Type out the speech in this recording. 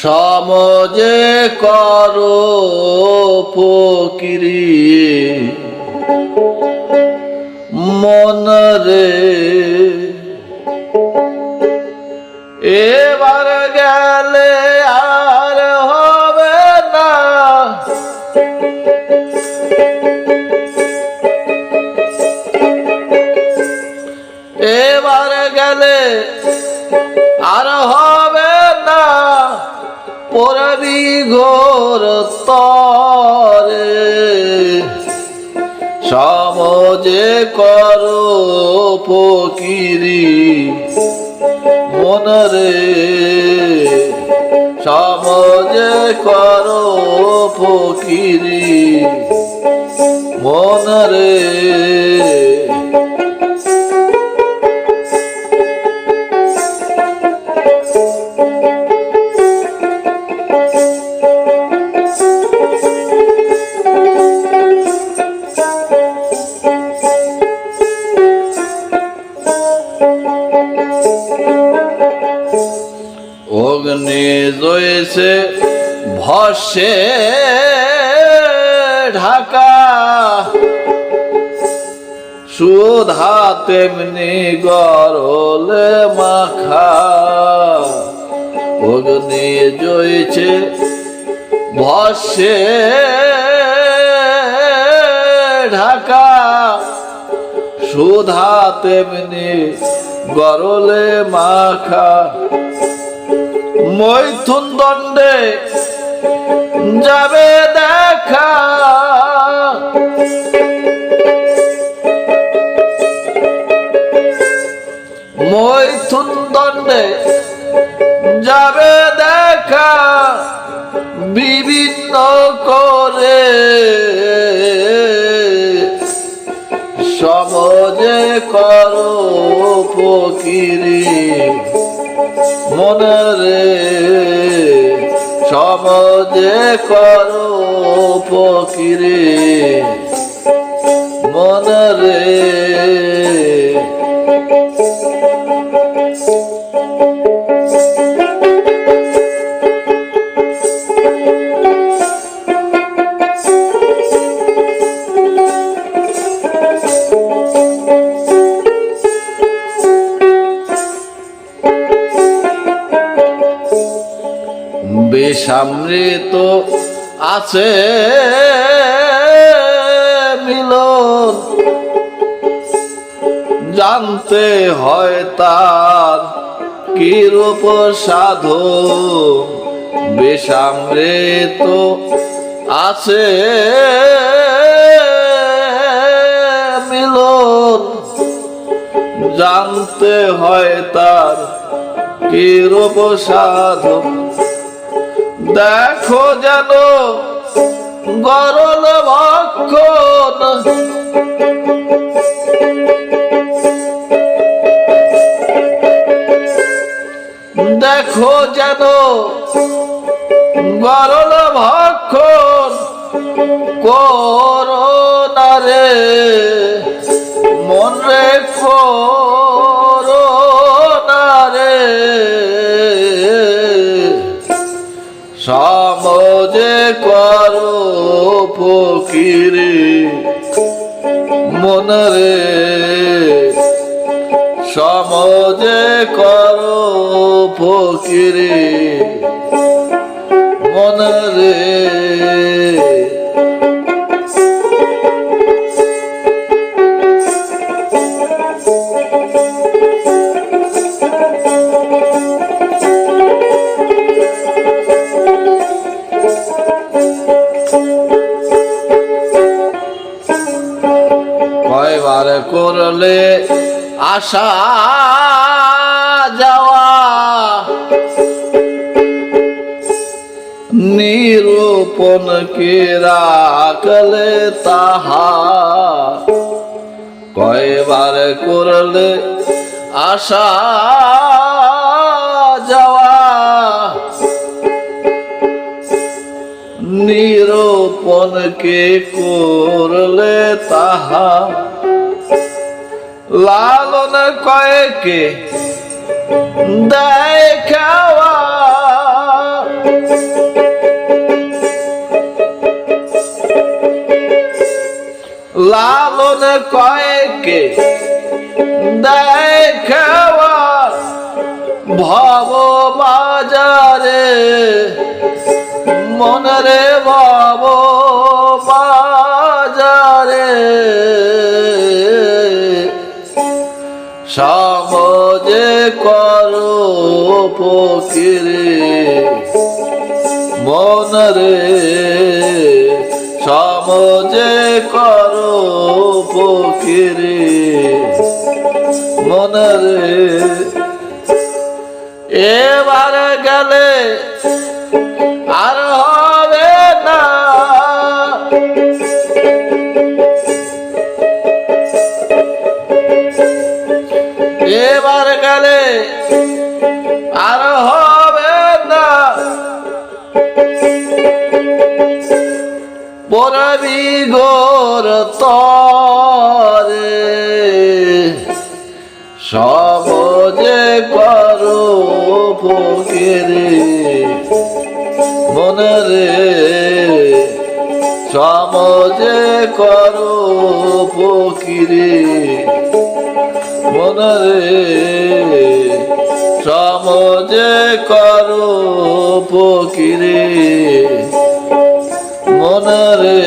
সমাজে করো ফকিরি মন রে এবার আর হবে না পরবি ঘোর তরে সমাজে করো ফকিরি মনরে সমাজে করো ফকিরি মনরে। ভসে ঢাকা। সুধা তেমনি গরলে মাখা। অগ্নি জয়েছে ভসে ঢাকা। সুধা তেমনি গরলে মাখা। মৈথুন দণ্ডে যাবে দেখা। মৈথুন দণ্ডে যাবে দেখা বিভিন্ন করে। সমাজে করো ফকিরি মনরে সমাজে করো পকিরে মনরে বেসামৃত আছে মিলন। জানতে হয় তার কিরূপ সাধু। বেসামৃত আছে মিলন। জানতে হয় তার কিরূপ সাধু। দেখো যেন গরল ভক্ষণ। দেখো যেন গরল ভক্ষণ করোনারে মন রে সমাজে করো ফকিরে মনরে সমাজে করো ফকিরে মনরে কয়বার করলে আশা যাওয়া নিরূপণ কে রাখলে তাহা কয়বার করলে আশা যাওয়া নিরূপণকে করলে তাহা লালন কয়েকে লালন কয়েকে দেখাওয়া। ভব সমাজে করো ফকিরে মনরে সমাজে করো ফকিরে মনরে এবার গেলে আর হবে না। পরবি গোর তরে সহজে করো ফকিরে মনরে সমাজে করো ফকিরে মনরে সমাজে করো ফকিরে মনরে